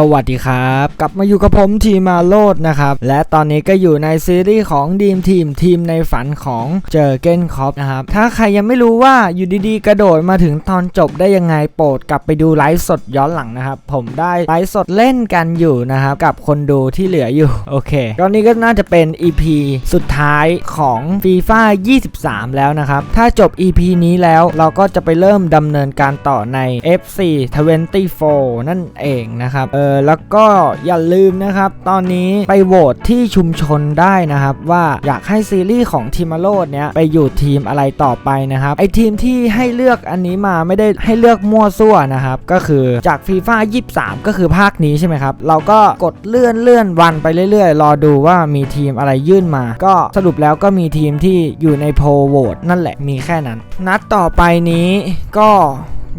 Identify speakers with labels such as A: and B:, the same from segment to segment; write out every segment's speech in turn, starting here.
A: สวัสดีครับ กลับมาอยู่กับผมทีมาโลดนะครับ และตอนนี้ก็อยู่ในซีรีส์ของดีมทีมทีมในฝันของเจอเกนคอปนะครับ ถ้าใครยังไม่รู้ว่าอยู่ดีๆ กระโดดมาถึงตอนจบได้ยังไงโปรดกลับไปดูไลฟ์สดย้อนหลังนะครับ ผมได้ไลฟ์สดเล่นกันอยู่นะครับ กับคนดูที่เหลืออยู่ โอเค ตอนนี้ก็น่าจะเป็น EP สุดท้ายของ FIFA 23 แล้วนะครับ ถ้าจบ EP นี้แล้วเราก็จะไปเริ่มดำเนินการต่อใน FC 24นั่นเองนะครับเออแล้วก็อย่าลืมนะครับ ตอนนี้ไปโหวตที่ชุมชนได้นะครับ ว่าอยากให้ซีรีส์ของทีมาโลดเนี้ยไปอยู่ทีมอะไรต่อไปนะครับ ไอทีมที่ให้เลือกอันนี้มาไม่ได้ให้เลือกมั่วซั่วนะครับ ก็คือจากฟีฟ่า23 ก็คือภาคนี้ใช่ไหมครับ เราก็กดเลื่อนเลื่อนวันไปเรื่อยๆ รอดูว่ามีทีมอะไรยื่นมา ก็สรุปแล้วก็มีทีมที่อยู่ในโพลโหวตนั่นแหละมีแค่นั้น นัดต่อไปนี้ก็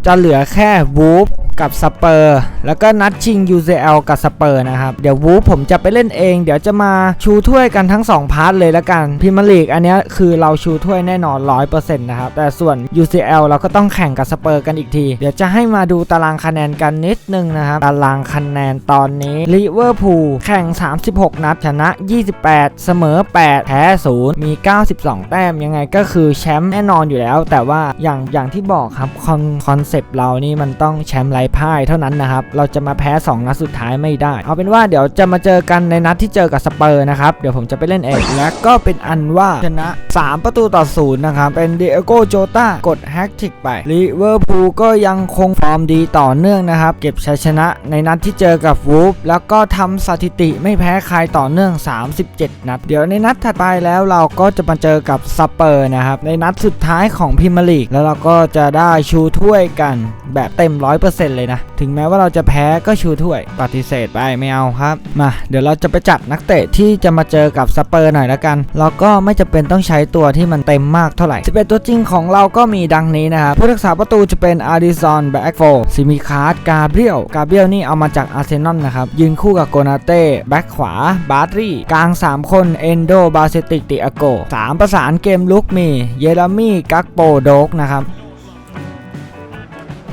A: จะเหลือแค่วูฟกับสเปอร์แล้วก็นัดชิง UCL กับสเปอร์นะครับ เดี๋ยววูฟผมจะไปเล่นเอง เดี๋ยวจะมาชูถ้วยกันทั้ง 2 พาร์ทเลยละกันพิมลีกอันนี้คือเราชูถ้วยแน่นอน 100%นะครับ แต่ส่วน UCL เราก็ต้องแข่งกับสเปอร์กันอีกที เดี๋ยวจะให้มาดูตารางคะแนนกันนิดนึงนะครับ ตารางคะแนนตอนนี้ลิเวอร์พูลแข่ง 36 นัด ชนะ 28 เสมอ 8 แพ้ 0 มี 92 แต้มยังไงก็คือแชมป์แน่นอนอยู่แล้ว แต่ว่าอย่างอย่างที่บอกครับคอนคอนเซปต์เรานี่มันต้องแชมป์ไร้พ่ายเท่านั้นนะครับ เราจะมาแพ้ 2 นัดสุดท้ายไม่ได้ เอาเป็นว่าเดี๋ยวจะมาเจอกันในนัดที่เจอกับสเปอร์นะครับ เดี๋ยวผมจะไปเล่นเองและก็เป็นอันว่าชนะ 3 ประตูต่อศูนย์นะครับเป็นเดโกโจตากดแฮกทิกไปลิเวอร์พูลก็ยังคงฟอร์มดีต่อเนื่องนะครับ เก็บชัยชนะในนัดที่เจอกับวูฟแล้วก็ทำสถิติไม่แพ้ใครต่อเนื่อง 37 นัด เดี๋ยวในนัดถัดไปแล้วเราก็จะมาเจอกับสเปอร์นะครับในนัดสุดท้ายของพรีเมียร์ลีกแล้วเราก็จะได้ชูถ้วยกัน แบบเต็ม 100%เลยนะ ถึงแม้ว่าเราจะแพ้ก็ชูถ้วยปฏิเสธไปไม่เอาครับ มาเดี๋ยวเราจะไปจัดนักเตะที่จะมาเจอกับสเปอร์หน่อยละกัน เราก็ไม่จำเป็นต้องใช้ตัวที่มันเต็มมากเท่าไหร่11ตัวจริงของเราก็มีดังนี้นะครับผู้รักษาประตูจะเป็นอาร์ดิซอนแบ็กโฟซิมิคาร์ดกาเบรียลกาเบรียลนี่เอามาจากอาร์เซนอลนะครับยืนคู่กับโกนาเต้แบ็กขวาบาร์ตรีกลาง 3 คนเอนโดบาเซติกติอาโก3ประสานเกมลุกมี เยเรมี่กักโปโดกนะครับ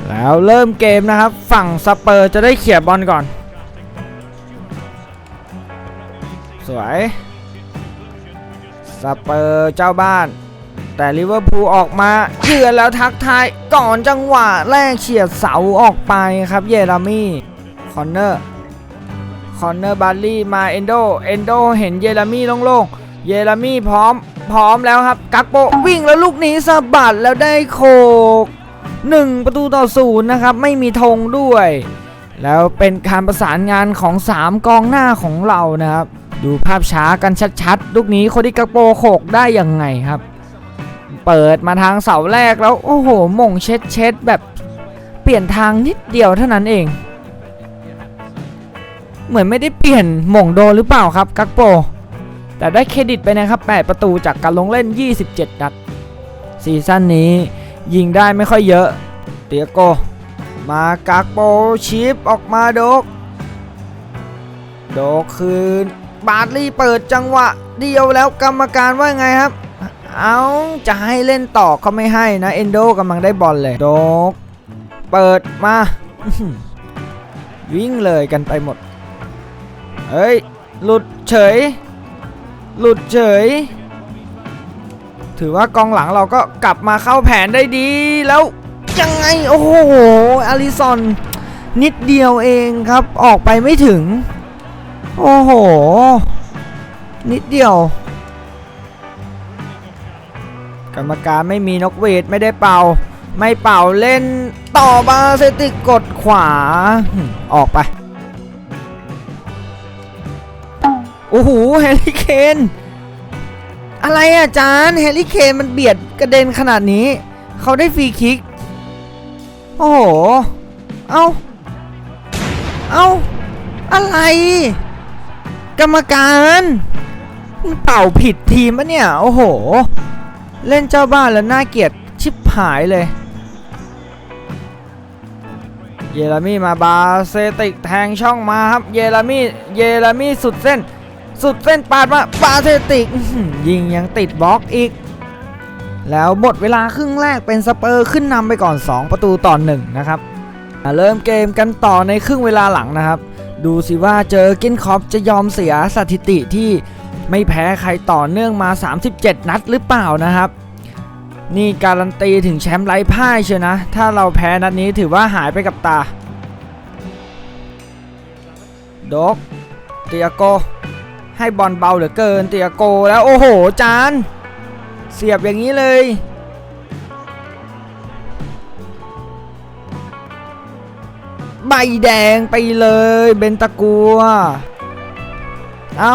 A: แล้วเริ่มเกมนะครับ ฝั่งสเปอร์จะได้เขี่ยบอลก่อน สวยสเปอร์เจ้าบ้าน แต่ลิเวอร์พูลออกมาเยือนแล้วทักทายก่อนจังหวะแรกเฉียดเสาออกไปครับเยรามี่คอนเนอร์คอนเนอร์บาร์ลี่มาเอนโดเอนโดเห็นเยรามี่โล่งๆเยรามี่พร้อมพร้อมแล้วครับ กักโปวิ่งแล้วลูกนี้สะบัดแล้วได้โคก 1 ประตูต่อศูนย์นะครับ ไม่มีธงด้วย แล้วเป็นการประสานงานของ 3 กองหน้าของเรานะครับ ดูภาพช้ากันชัดๆ ลูกนี้โคดิกาโปโขกได้ยังไงครับ เปิดมาทางเสาแรกแล้ว โอ้โหมงเช็ดเช็ดแบบเปลี่ยนทางนิดเดียวเท่านั้นเอง เหมือนไม่ได้เปลี่ยนหม่งโดหรือเปล่าครับกักโป แต่ได้เครดิตไปนะครับ 8 ประตูจากการลงเล่น 27 นัดซีซั่นนี้ ยิงได้ไม่ค่อยเยอะเตียโก มากากโปชิปออกมาโดก โดกคืน บาร์ลี่เปิดจังหวะ เดียวแล้วกรรมการว่าไงครับ เอาจะให้เล่นต่อเขาไม่ให้นะ เอนโดกำลังได้บอลเลย โดก เปิดมา วิ่งเลยกันไปหมด เฮ้ย หลุดเฉย หลุดเฉย ถือว่ากองหลังเราก็กลับมาเข้าแผนได้ดีแล้วยังไงโอ้โหอาริซอนนิดเดียวเองครับออกไปไม่ถึง โอ้โห นิดเดียว กรรมการไม่มีนกเวทไม่ได้เป่า ไม่เป่าเล่นต่อบาเซติกดขวาออกไป โอ้โหแฮร์รี่เคน อะไรอะอาจารย์แฮร์รี่เคนมันเบียดกระเด็นขนาดนี้ เขาได้ฟรีคิก โอ้โห เอาเอาอะไร กรรมการมันเป่าผิดทีมปะเนี่ย โอ้โห เล่นเจ้าบ้านแล้วน่าเกลียดชิบหายเลย เยเรมี่มาบาเซติกแทงช่องมาครับ เยเรมี่เยเรมี่สุดเส้น สุดเส้นปาดมาบาเซติกยิงยังติดบล็อกอีก แล้วหมดเวลาครึ่งแรกเป็นสเปอร์ขึ้นนำไปก่อน 2 ประตูต่อ1นะครับเริ่มเกมกันต่อในครึ่งเวลาหลังนะครับ ดูสิว่าเจอกินคอปจะยอมเสียสถิติที่ไม่แพ้ใครต่อเนื่องมา 37 นัดหรือเปล่านะครับ นี่การันตีถึงแชมป์ไร้พ่ายเชียวนะ ถ้าเราแพ้นัดนี้ถือว่าหายไปกับตา โดกเตียโก ให้บอลเบาเหลือเกินเตียโกแล้วโอ้โหจาน เสียบอย่างนี้เลยใบแดงไปเลยเบนตะกัว เอา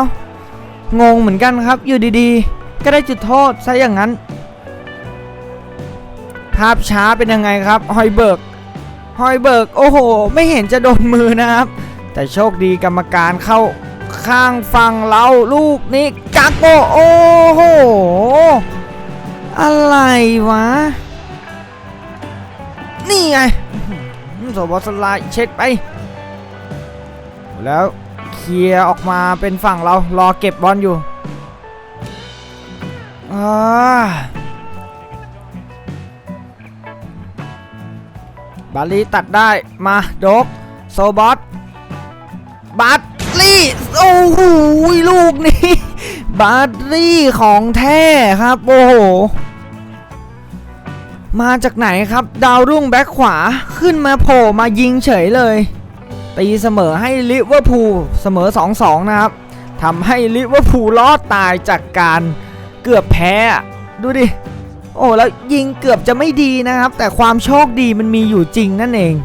A: งงเหมือนกันครับอยู่ดีๆ ก็ได้จุดโทษซะอย่างนั้น ภาพช้าเป็นยังไงครับ ฮอยเบิร์ก ฮอยเบิร์ก โอ้โห ไม่เห็นจะโดนมือนะครับ แต่โชคดีกรรมการเข้า ข้างฝั่งเราลูกนี้กักโกโอ้โห อะไรวะ นี่ไงอื้อหือโซบอสไลด์เช็ดไป แล้วเคลียร์ออกมาเป็นฝั่งเรารอเก็บบอลอยู่อ่าบาลีตัดได้มาโดกโซบอสบัต โอ้โหลูกนี้บัตลี่ของแท้ครับ โอ้โห มาจากไหนครับ ดาวรุ่งแบ็คขวาขึ้นมาโผล่มายิงเฉยเลย ตีเสมอให้ลิเวอร์พูลเสมอ 2-2 นะครับทำให้ลิเวอร์พูลรอดตายจากการเกือบแพ้ ดูดิ โอ้แล้วยิงเกือบจะไม่ดีนะครับ แต่ความโชคดีมันมีอยู่จริงนั่นเอง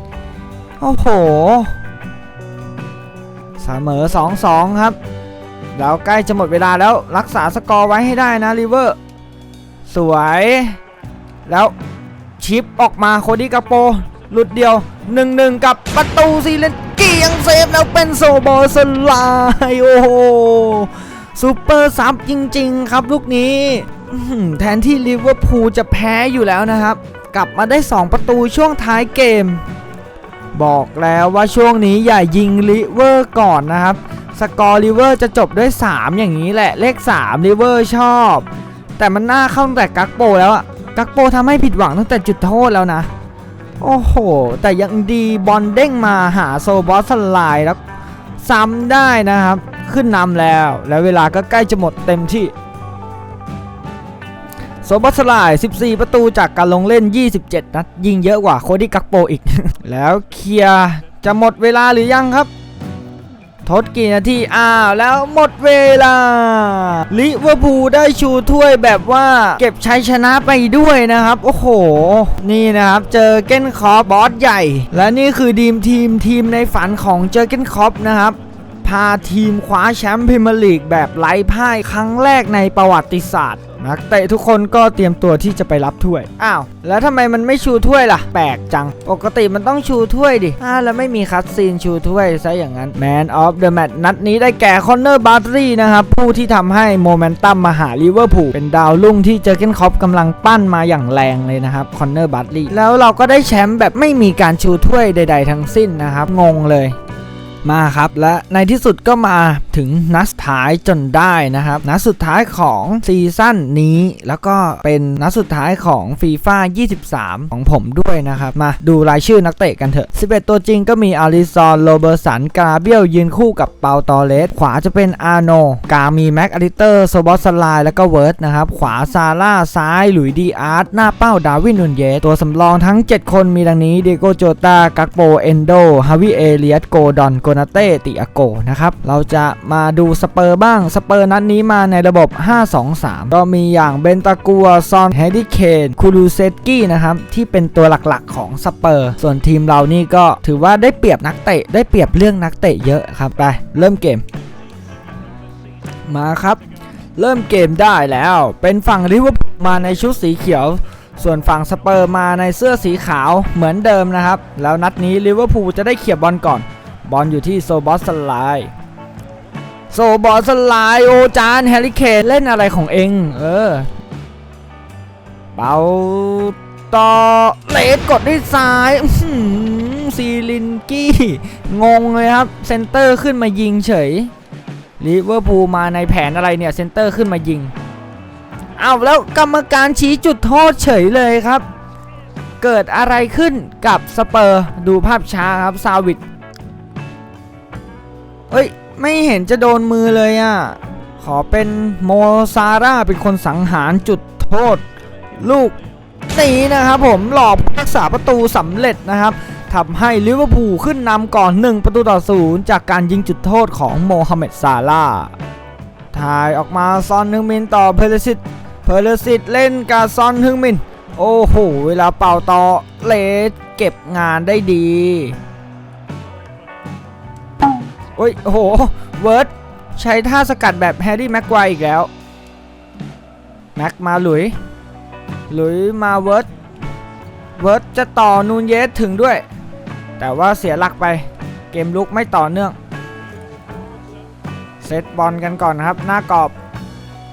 A: โอ้โห เสมอ 2-2 ครับ แล้วใกล้จะหมดเวลาแล้วรักษาสกอร์ไว้ให้ได้นะลิเวอร์ สวย แล้วชิปออกมาโคดี้กาโปหลุดเดียว 1-1 กับประตูซีเลนกี้ยังเซฟแล้วเป็นโซโบสลายโอ้โหซูเปอร์ซับจริง ๆ ครับลูกนี้แทนที่ลิเวอร์พูลจะแพ้อยู่แล้วนะครับ กลับมาได้ 2 ประตูช่วงท้ายเกม บอกแล้วว่าช่วงนี้อย่ายิงลิเวอร์ก่อนนะครับ สกอร์ลิเวอร์จะจบด้วย 3 อย่างนี้แหละเลข3ลิเวอร์ชอบ แต่มันน่าเข้าตั้งแต่กักโปแล้วอะกักโปทำให้ผิดหวังตั้งแต่จุดโทษแล้วนะ โอ้โห แต่ยังดีบอลเด้งมาหาโซบอสไลด์แล้วซ้ำได้นะครับ ขึ้นนำแล้ว แล้วเวลาก็ใกล้จะหมดเต็มที่ โซบอสสไลด์14 ประตูจากการลงเล่น 27 นัด ยิงเยอะกว่าโคดี้กักโปอีก แล้วเคลียร์จะหมดเวลาหรือยังครับ ทดกี่นาที อ้าว แล้วหมดเวลา ลิเวอร์พูลได้ชูถ้วยแบบว่าเก็บชัยชนะไปด้วยนะครับ โอ้โห นี่นะครับ เจอเก้นคอปบอสใหญ่ และนี่คือดีมทีมทีมในฝันของเจอเก้นคอปนะครับ พาทีมคว้าแชมป์พรีเมียร์ลีกแบบไร้พ่ายครั้งแรกในประวัติศาสตร์ นักเตะทุกคนก็เตรียมตัวที่จะไปรับถ้วย อ้าว แล้วทำไมมันไม่ชูถ้วยล่ะ แปลกจัง ปกติมันต้องชูถ้วยดิอ้าวแล้วไม่มีคัดซีนชูถ้วยซะอย่างนั้น Man of the Match นัดนี้ได้แก่คอนเนอร์บาร์ตรีนะครับ ผู้ที่ทำให้โมเมนตัมมาหาลิเวอร์พูลเป็นดาวรุ่งที่เจอเกนคอปกำลังปั้นมาอย่างแรงเลยนะครับคอนเนอร์บาร์ตรีแล้วเราก็ได้แชมป์แบบไม่มีการชูถ้วยใด ๆ ทั้งสิ้นนะครับงงเลย มาครับ และในที่สุดก็มาถึงนัส ท้ายจนได้นะครับ นัดสุดท้ายของซีซั่นนี้ แล้วก็เป็นนัดสุดท้ายของฟีฟ่า23 ของผมด้วยนะครับ มาดูรายชื่อนักเตะกันเถอะ 11 ตัวจริงก็มีอาริซอนโรเบอร์สันกาเบียลยืนคู่กับเปาตอเลส ขวาจะเป็นอาโน กามีแม็กอลิเตอร์โซบอสไลแล้วก็เวิร์ดนะครับ ขวาซาร่าซ้ายหลุยดีอาร์ตหน้าเป้าดาวินนุนเยตัวสำรองทั้ง 7 คนมีดังนี้เดโกโจตากักโปเอนโดฮาวิเอเลียสโกดอนโกนาเต้ติอาโกนะครับเราจะมาดูสเปอร์บ้าง สเปอร์นัดนี้มาในระบบ 5-2-3 ก็มีอย่างเบนตากัว ซอนแฮดิเคนคูลูเซตกี้นะครับ ที่เป็นตัวหลักๆของสเปอร์ ส่วนทีมเรานี่ก็ถือว่าได้เปรียบนักเตะ ได้เปรียบเรื่องนักเตะเยอะครับ ไป เริ่มเกม มาครับ เริ่มเกมได้แล้ว เป็นฝั่งลิเวอร์พูลมาในชุดสีเขียวส่วนฝั่งสเปอร์มาในเสื้อสีขาวเหมือนเดิมนะครับ แล้วนัดนี้ลิเวอร์พูลจะได้เขี่ยบอลก่อน บอลอยู่ที่โซบอสสไลด์ โซบอสสไลด์โอจานแฮร์รี่เคนเล่นอะไรของเอง เออ เบาต่อเลดกดด้วยซ้ายซีลินกี้ งงเลยครับ เซนเตอร์ขึ้นมายิงเฉยลิเวอร์พูลมาในแผนอะไรเนี่ย เซนเตอร์ขึ้นมายิงเอาแล้วกรรมการชี้จุดโทษเฉยเลยครับ เกิดอะไรขึ้นกับสเปอร์ ดูภาพช้าครับ ซาวิดอ้ย ไม่เห็นจะโดนมือเลยอะ ขอเป็นโมซาร่าเป็นคนสังหารจุดโทษ ลูกนี้นะครับผมหลอบรักษาประตูสำเร็จนะครับทำให้ลิเวอร์พูลขึ้นนำก่อน 1 ประตูต่อศูนย์จากการยิงจุดโทษของโมฮัมเหม็ดซาลาถ่ายออกมาซอนฮึงมินต่อเพลสิตเพลสิตเล่นกับซอนฮึงมิน โอ้โห เวลาเป่าต่อเลสเก็บงานได้ดี โอ้ยโห เวิร์ดใช้ท่าสกัดแบบแฮร์รี่แม็กไกวร์อีกแล้ว แม็กมาหลุย หลุยมาเวิร์ดเวิร์ดจะต่อนูนเยสถึงด้วย แต่ว่าเสียหลักไป เกมลุกไม่ต่อเนื่อง เซตบอลกันก่อนครับ หน้ากรอบ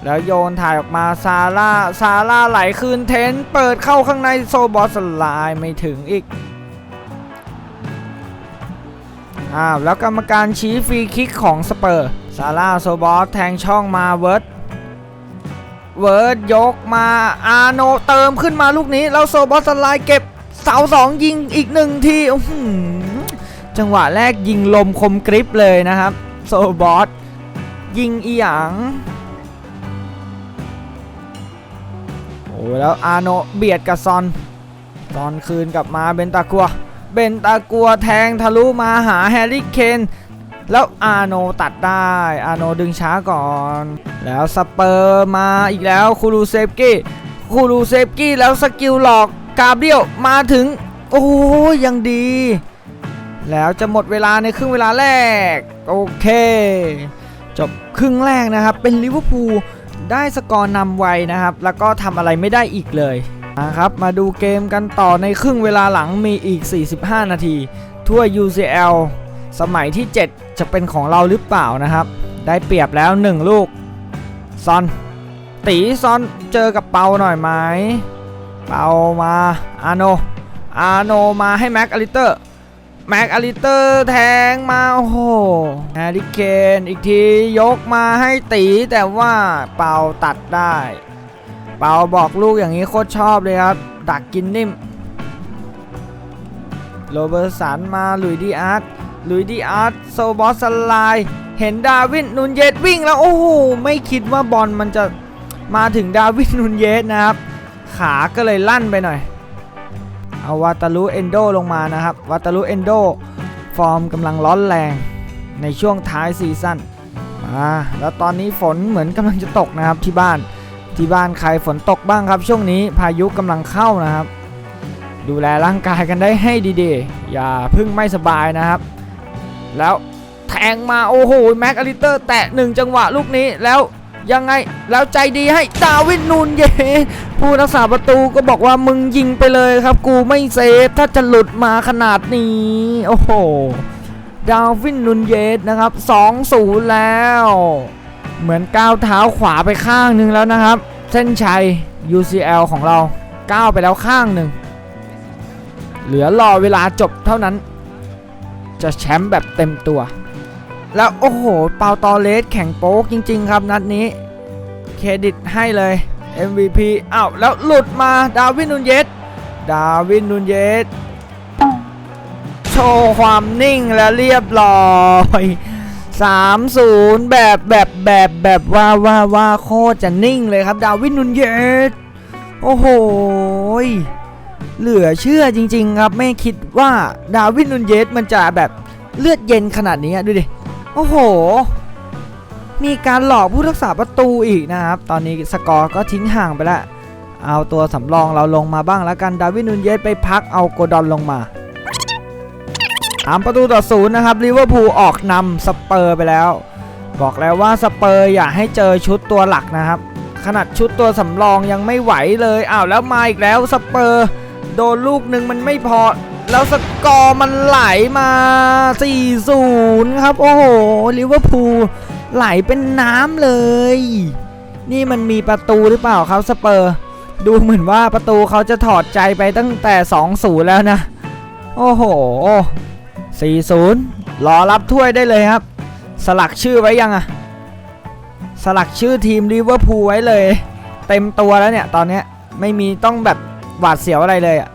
A: แล้วโยนถ่ายออกมาซาร่าซาร่าไหลคืนเทน เปิดเข้าข้างในโซบอสไลด์ไม่ถึงอีก อ้าวแล้วกรรมการชี้ฟรีคิกของสเปอร์ซาร่าโซบอสแทงช่องมาเวิร์ดเวิร์ดยกมาอาโนเติมขึ้นมาลูกนี้ แล้วโซบอสสไลด์เก็บเสาสองยิงอีกหนึ่งทีจังหวะแรกยิงลมคมกริปเลยนะครับ โซบอสยิงอีหยังโอ้แล้วอาโนเบียดกับซอน ซอนคืนกลับมาเบนตากัว เบนตากัวแทงทะลุมาหาแฮร์รี่เคนแล้วอาโนตัดได้ อาโนดึงช้าก่อน แล้วสเปอร์มาอีกแล้วคูรูเซฟกี้คูรูเซฟกี้แล้วสกิลหลอกกาเบียลมาถึง โอ้ยยังดี แล้วจะหมดเวลาในครึ่งเวลาแรก โอเค จบครึ่งแรกนะครับ เป็นลิเวอร์พูลได้สกอร์นำไวนะครับ แล้วก็ทำอะไรไม่ได้อีกเลย นะครับมาดูเกมกันต่อในครึ่งเวลาหลังมีอีก 45 นาทีทั่ว UCL สมัยที่ 7 จะเป็นของเราหรือเปล่านะครับ ได้เปรียบแล้ว 1 ลูก ซอน ตีซอนเจอกับเปาหน่อยไหม เปามาอาโน อาโนมาให้แม็กอลิเตอร์แม็กอลิเตอร์แทงมาโอ้โหแฮร์รี่เคนอีกทียกมาให้ตีแต่ว่าเปาตัดได้ เปาบอกลูกอย่างนี้โคตรชอบเลยครับ ดักกินนิ่ม โรเบอร์สันมาลุยดีอาร์ตลุยดีอาร์ตโซบอสไลด์เห็นดาวินนูนเยสวิ่งแล้วโอ้โหไม่คิดว่าบอลมันจะมาถึงดาวินนูนเยสนะครับ ขาก็เลยลั่นไปหน่อย เอาวาตาลุเอนโดลงมานะครับวาตาลุเอนโดฟอร์มกำลังร้อนแรงในช่วงท้ายซีซั่นมาแล้วตอนนี้ฝนเหมือนกำลังจะตกนะครับที่บ้าน ที่บ้านใครฝนตกบ้างครับ ช่วงนี้พายุกำลังเข้านะครับ ดูแลร่างกายกันได้ให้ดีๆ อย่าพึ่งไม่สบายนะครับ แล้วแทงมาโอ้โหแม็กอลิเตอร์แตะหนึ่งจังหวะลูกนี้แล้วยังไงแล้วใจดีให้ดาวินนูนเยผู้รักษาประตูก็บอกว่ามึงยิงไปเลยครับ กูไม่เซฟถ้าจะหลุดมาขนาดนี้ โอ้โหดาวินนูนเยนะครับ 2-0 แล้ว เหมือนก้าวเท้าขวาไปข้างหนึ่งแล้วนะครับ เส้นชัย UCL ของเราก้าวไปแล้วข้างหนึ่ง เหลือรอเวลาจบเท่านั้น จะแชมป์แบบเต็มตัว แล้วโอ้โห เปาตอเลสแข่งโป๊กจริง ๆ ครับนัดนี้ เครดิตให้เลย MVP อ้าวแล้วหลุดมาดาวินนูนเยสดาวินนูนเยสโชว์ความนิ่งและเรียบร้อย 3-0 แบบแบบแบบแบบว่าว่าว่าโคตรจะนิ่งเลยครับ ดาวินนูนเยสโอ้โห เหลือเชื่อจริง ๆ ครับ ไม่คิดว่าดาวินนูนเยสมันจะแบบเลือดเย็นขนาดนี้ดูดิ โอ้โห มีการหลอกผู้รักษาประตูอีกนะครับ ตอนนี้สกอร์ก็ทิ้งห่างไปล้วเอาตัวสำรองเราลงมาบ้างแล้วกัน ดาวินนูนเยสไปพักเอาโกดอนลงมา ตามประตูต่อศูนย์นะครับลิเวอร์พูลออกนำสเปอร์ไปแล้ว บอกแล้วว่าสเปอร์อย่าให้เจอชุดตัวหลักนะครับ ขนาดชุดตัวสำรองยังไม่ไหวเลยอ้าวแล้วมาอีกแล้วสเปอร์โดนลูกหนึ่งมันไม่พอ แล้วสกอร์มันไหลมา 4-0 ครับ โอ้โหลิเวอร์พูลไหลเป็นน้ำเลย นี่มันมีประตูหรือเปล่าครับสเปอร์ ดูเหมือนว่าประตูเขาจะถอดใจไปตั้งแต่ 2-0 แล้วนะ โอ้โห 4-0 รอรับถ้วยได้เลยครับ สลักชื่อไว้ยังอะสลักชื่อทีมลิเวอร์พูลไว้เลย เต็มตัวแล้วเนี่ย ตอนนี้ไม่มีต้องแบบหวาดเสียวอะไรเลยอะ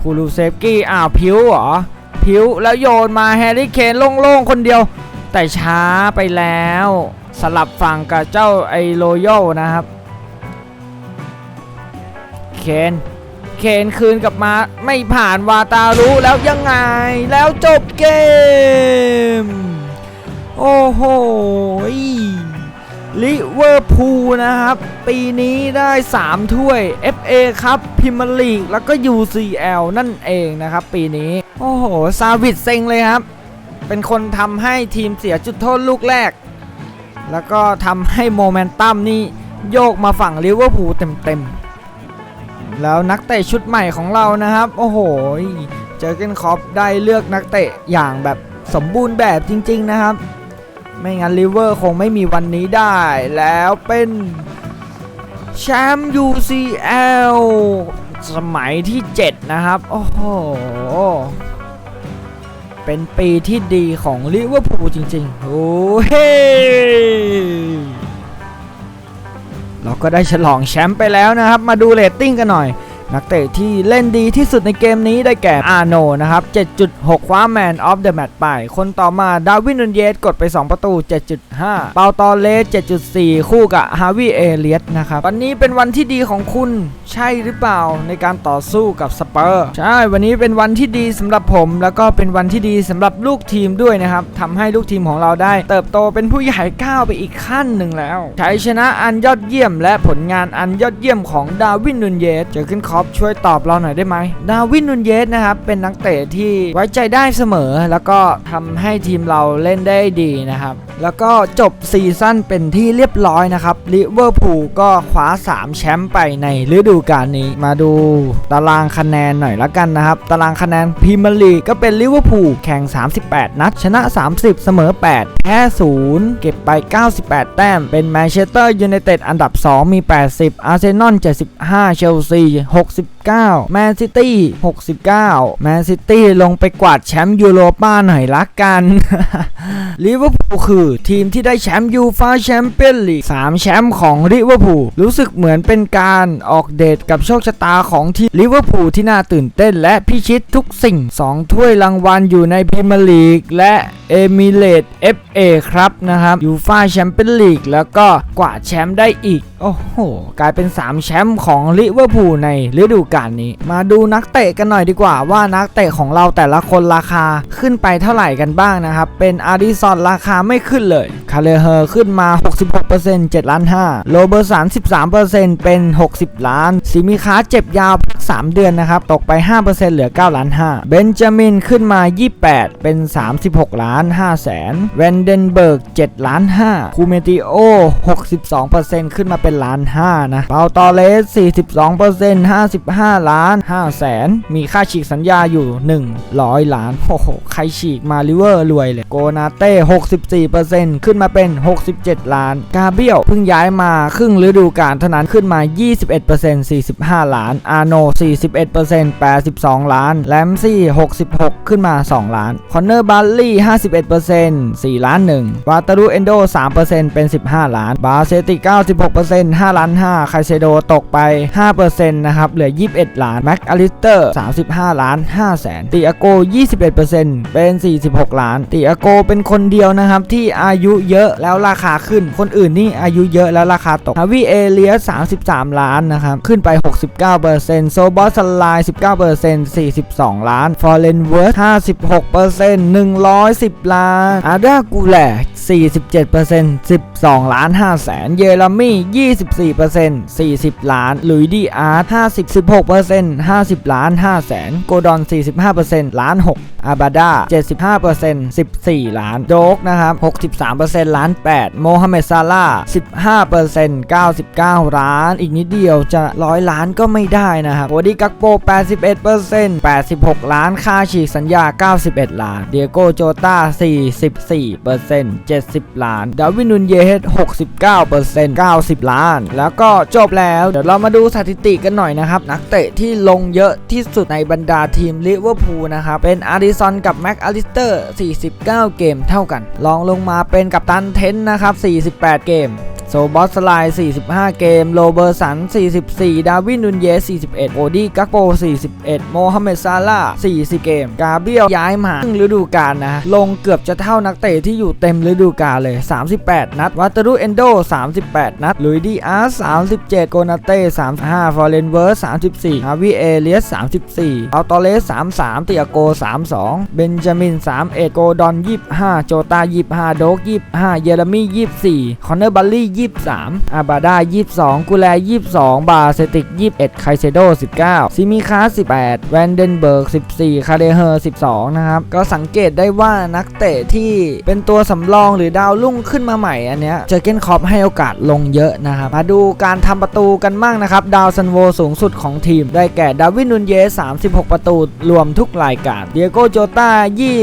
A: คูลูเซฟกี้อ้าวพิวเหรอ พิวแล้วโยนมาแฮร์รี่เคนโล่งๆ คนเดียว แต่ช้าไปแล้ว สลับฝั่งกับเจ้าไอโรโยนะครับเคน เคนคืนกลับมาไม่ผ่านวาตารุแล้วยังไง แล้วจบเกม โอ้โหลิเวอร์พูลนะครับ ปีนี้ได้ 3 ถ้วย FA ครับพิมลีกแล้วก็ UCL นั่นเองนะครับ ปีนี้ โอ้โห ซาวิดเซ็งเลยครับ เป็นคนทำให้ทีมเสียจุดโทษลูกแรก แล้วก็ทำให้โมเมนตัมนี่โยกมาฝั่งลิเวอร์พูลเต็มๆ แล้วนักเตะชุดใหม่ของเรานะครับ โอ้โห เจอเกนคอปได้เลือกนักเตะอย่างแบบสมบูรณ์แบบจริง ๆนะครับ ไม่งั้นลิเวอร์คงไม่มีวันนี้ได้ แล้วเป็นแชมป์ UCL สมัยที่ 7 นะครับ โอ้โห เป็นปีที่ดีของลิเวอร์พูลจริง ๆ โอ้เฮ้ เราก็ได้ฉลองแชมป์ไปแล้วนะครับ มาดูเรตติ้งกันหน่อย นักเตะที่เล่นดีที่สุดในเกมนี้ได้แก่อาโนนะครับ 7.6 คว้าแมนออฟเดอะแมตช์ไป คนต่อมาดาวินนูนเยสกดไป 2 ประตู 7.5 เปาตอเลส 7.4 คู่กับฮาวิเอเลียสนะครับ วันนี้เป็นวันที่ดีของคุณใช่หรือเปล่าในการต่อสู้กับสเปอร์ ใช่ วันนี้เป็นวันที่ดีสำหรับผม แล้วก็เป็นวันที่ดีสำหรับลูกทีมด้วยนะครับทำให้ลูกทีมของเราได้ เติบโตเป็นผู้ใหญ่ก้าวไปอีกขั้นหนึ่งแล้วชัยชนะอันยอดเยี่ยม และผลงานอันยอดเยี่ยมของดาวินนูนเยสเจอขึ้นคอปช่วยตอบเราหน่อยได้ไหมดาวินนูนเยสนะครับเป็นนักเตะที่ไว้ใจได้เสมอ แล้วก็ทำให้ทีมเราเล่นได้ดีนะครับ แล้วก็จบซีซั่นเป็นที่เรียบร้อยนะครับลิเวอร์พูลก็คว้า 3 แชมป์ไปในฤดูกาลนี้ มาดูตารางคะแนนหน่อยละกันนะครับ ตารางคะแนนพรีเมียร์ลีกก็เป็นลิเวอร์พูลแข่ง 38 นัด ชนะ 30 เสมอ 8 แพ้ 0 เก็บไป 98 แต้ม เป็นแมนเชสเตอร์ยูไนเต็ดอันดับ 2 มี 80 อาร์เซนอล 75 เชลซี69แมนซิตี้69แมนซิตี้ลงไปกวาดแชมป์ยูโรป้าหน่อยละกันลิเวอร์พูลคือทีมที่ได้แชมป์ยูฟาแชมเปี้ยนลีก3แชมป์ของลิเวอร์พูลรู้สึกเหมือนเป็นการออกเดทกับโชคชะตาของทีมลิเวอร์พูลที่น่าตื่นเต้นและพิชิตทุกสิ่ง 2 ถ้วยรางวัลอยู่ในพรีเมียร์ลีกและ เอมิเลต FA ครับนะครับยูฟาแชมเปี้ยนลีกแล้วก็กวาดแชมป์ได้อีก โอ้โห กลายเป็น 3 แชมป์ของลิเวอร์พูลในฤดูกาลนี้ มาดูนักเตะกันหน่อยดีกว่าว่านักเตะของเราแต่ละคนราคาขึ้นไปเท่าไหร่กันบ้างนะครับ เป็นอาริซอนราคาไม่ขึ้นเลย คาเลเฮอร์ขึ้นมา 66% 7ล้าน5โรเบอร์สัน13%เป็น 60 ล้าน ซิมิคาเจ็บยาวพัก 3 เดือนนะครับ ตกไป 5%เหลือ 9 ล้าน5เบนจามินขึ้นมา 28 เป็น 36 ล้าน5แสนแวนเดนเบิร์ก7ล้าน5คูเมติโอ 62%ขึ้นมาเป็นล้าน5นะเปาตอเลส 42% 55 ล้าน5แสนมีค่าฉีกสัญญาอยู่ 100 ล้าน โอ้โห ใครฉีกมาลิเวอร์รวยเลย โกนาเต้ 64%ขึ้นมาเป็น 67 ล้าน กาเบียลเพิ่งย้ายมาครึ่งฤดูกาลเท่านั้นขึ้นมา 21% 45 ล้าน อาโน 41% 82 ล้าน แลมซี่ 66 ขึ้นมา 2 ล้าน คอนเนอร์บัลลี่ 50 51% 4 ล้าน1วาตารุเอนโด 3%เป็น 15 ล้าน บาเซติ96% 5 ล้าน 5 ไคเซโดตกไป 5%นะครับ เหลือ 21 ล้าน แม็กอลิสเตอร์ 35 ล้าน5แสนติอาโก 21%เป็น 46 ล้าน ติอาโกเป็นคนเดียวนะครับ ที่อายุเยอะแล้วราคาขึ้น คนอื่นนี่อายุเยอะแล้วราคาตกฮาวิเอเลียส33 ล้านนะครับ ขึ้นไป 69%โซบอสไลน์19% 42 ล้าน ฟอร์เรนเวิร์56% 110ล้าน อาดากูแล47% 12 ล้าน5แสน เยอร์มี่24% 40 ล้าน ลุยดีอาร์ต56% 50 ล้าน5แสน โกดอน 45%ล้าน 6 อาบาดา75% 14 ล้าน โดกนะครับ63%ล้าน 8 โมฮัมเหม็ดซาลา15% 99 ล้าน อีกนิดเดียวจะร้อยล้านก็ไม่ได้นะครับโอดีกักโป 81% 86 ล้าน ค่าฉีกสัญญา 91 ล้าน เดียโกโจตา44% 70 ล้าน ดาวินนุนเยส69% 90 ล้าน แล้วก็จบแล้วเดี๋ยวเรามาดูสถิติกันหน่อยนะครับ นักเตะที่ลงเยอะที่สุดในบรรดาทีมลิเวอร์พูลนะครับ เป็นอาริซอนกับแม็กอลิสเตอร์49 เกมเท่ากัน ลองลงมาเป็นกัปตันเทนนะครับ 48 เกม โซบอสไลน์45 เกม โรเบอร์สัน 44 ดาวินนุนเยส 41 โอดี้กักโป 41 โมฮัมเหม็ดซาร่า 40 เกม กาเบียลย้ายมาครึ่งฤดูกาลนะ ลงเกือบจะเท่านักเตะที่อยู่เต็มฤดูกาลเลย 38 นัด วัตารุเอนโด 38 นัด ลุยดีอาร์37 โกนาเต้ 35 ฟอร์เรนเวิร์ส34 ฮาวิเอเลียส 34 อัลตอเลส 33 เตียโก 32 เบนจามิน 31 โกดอน 25 โจตา 25 โดก 25 เยเรมี่ 24 คอนเนอร์บัลลี่23 อาบาดา 22กูแล 22 บาเซติก 21 ไคเซโด 19 ซิมิคา 18 แวนเดนเบิร์ก 14 คาเดเฮอร์ 12 นะครับ ก็สังเกตได้ว่านักเตะที่เป็นตัวสำรองหรือดาวรุ่งขึ้นมาใหม่อันเนี้ยเจอเกนคอปให้โอกาสลงเยอะนะครับ มาดูการทำประตูกันมั่งนะครับ ดาวซันโวสูงสุดของทีม ได้แก่ดาวินนุนเยส36 ประตู รวมทุกรายการเดียโกโจต้า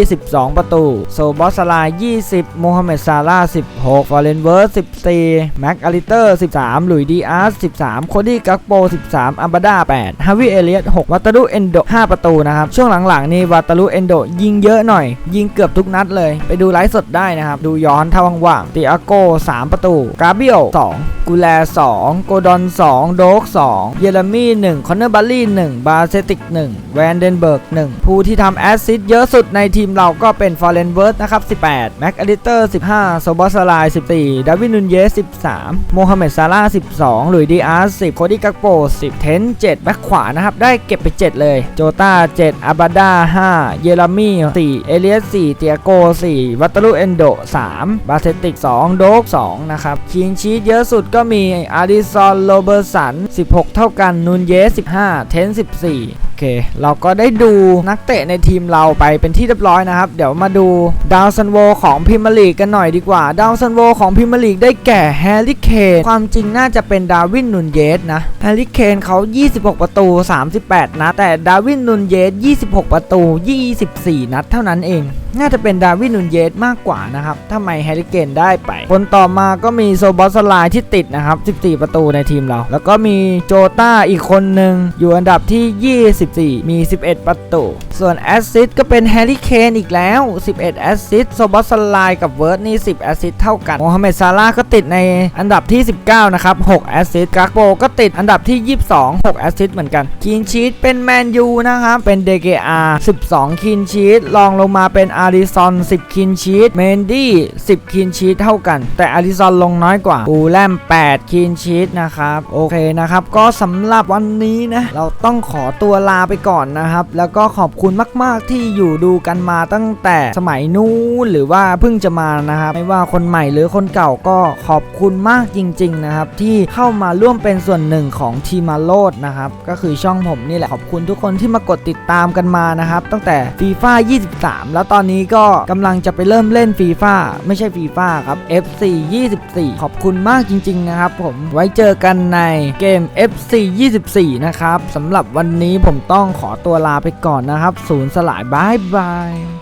A: 22 ประตู โซบอสลา 20 โมฮัมเหม็ดซาร่า 16 ฟอร์เรนเวิร์ส 14แม็กอาริเตอร์13 หลุยดีอาร์ส13 โคดี้กักโป 13 อัมบาดา8ฮาวิเอเลียต6วัตารุเอนโด 5 ประตูนะครับ ช่วงหลังๆนี่วัตารุเอนโดยิงเยอะหน่อย ยิงเกือบทุกนัดเลย ไปดูไลฟ์สดได้นะครับ ดูย้อนถ้าว่างๆติอาโก 3 ประตู กาเบียล 2 กูแล 2 โกดอน 2 โดก 2 เยเรมี่1คอนเนอร์บัลลี่ 1 บาเซติก 1 แวนเดนเบิร์ก 1 ผู้ที่ทำแอสซิสเยอะสุดในทีมเราก็เป็นฟอร์เรนเวิร์สนะครับ 18 แม็กอดิเตอร์ 15 โซบอสไล14 ดาวินนุนเยส13 โมฮัมเหม็ดซาร่า 12 หลุยดีอาร์10 โคดี้กักโป 10 เทน 7 แบ็คขวานะครับ ได้เก็บไป 7 เลย โจตา7 อาบาดา 5 เยรามี่ 4 เอเลียส 4 เตียโก 4 วัตตารุเอนโด 3 บาเซติก 2 โดก 2 นะครับ คิงชีสเยอะสุดก็มีอาริซอน โรเบอร์สัน 16 เท่ากันนุนเยส 15 เทน 14 เค เราก็ได้ดูนักเตะในทีมเราไปเป็นที่เรียบร้อยนะครับ เดี๋ยวมาดูดาวซันโวของพิมลีกกันหน่อยดีกว่า ดาวซันโวของพิมลีกได้แก่แฮร์รี่เคนความจริงน่าจะเป็นดาวินนุนเยสนะแฮร์รี่เคนเขา 26 ประตู 38 นัดแต่ดาวินนุนเยส 26 ประตู 24 นัดเท่านั้นเอง น่าจะเป็นดาวินนุนเยสมากกว่านะครับทำไมแฮร์รี่เคนได้ไป คนต่อมาก็มีโซบอสไลที่ติดนะครับ 14 ประตูในทีมเรา แล้วก็มีโจต้าอีกคนหนึ่งอยู่อันดับที่ 20 24 มี 11 ประตู ส่วนแอสซิสต์ก็เป็นแฮร์รี่เคนอีกแล้ว 11 แอสซิสต์โซบอสไลน์กับเวิร์ดนี่ 10 แอสซิสต์เท่ากันโมฮัมเหม็ดซาร่าห์ก็ติดในอันดับที่ 19 นะครับ 6 แอสซิสต์กากโบก็ติดอันดับที่ 22 6 แอสซิสต์เหมือนกันคีนชีตเป็นแมนยูนะครับ เป็น DKR 12คีนชีตลองลงมาเป็นอาริซอน10คีนชีตเมนดี้10คีนชีตเท่ากัน แต่อาริซอนลงน้อยกว่าปูแลม 8คีนชีตนะครับ โอเคนะครับ ก็สำหรับวันนี้นะ เราต้องขอตัวลาาไปก่อนนะครับ แล้วก็ขอบคุณมาก ๆ ที่อยู่ดูกันมาตั้งแต่สมัยนู้นหรือว่าเพิ่งจะมานะครับ ไม่ว่าคนใหม่หรือคนเก่าก็ขอบคุณมากจริง ๆ นะครับ ที่เข้ามาร่วมเป็นส่วนหนึ่งของทีมาโลดนะครับ ก็คือช่องผมนี่แหละขอบคุณทุกคนที่มากดติดตามกันมานะครับ ตั้งแต่ฟีฟ่า23 แล้วตอนนี้ก็กำลังจะไปเริ่มเล่นฟีฟ่าไม่ใช่ฟีฟ่าครับ FC 24 ขอบคุณมากจริง ๆ นะครับ ผมไว้เจอกันในเกม FC 24 นะครับสำหรับวันนี้ผมต้องขอตัวลาไปก่อนนะครับ ศูนย์สลายบายบาย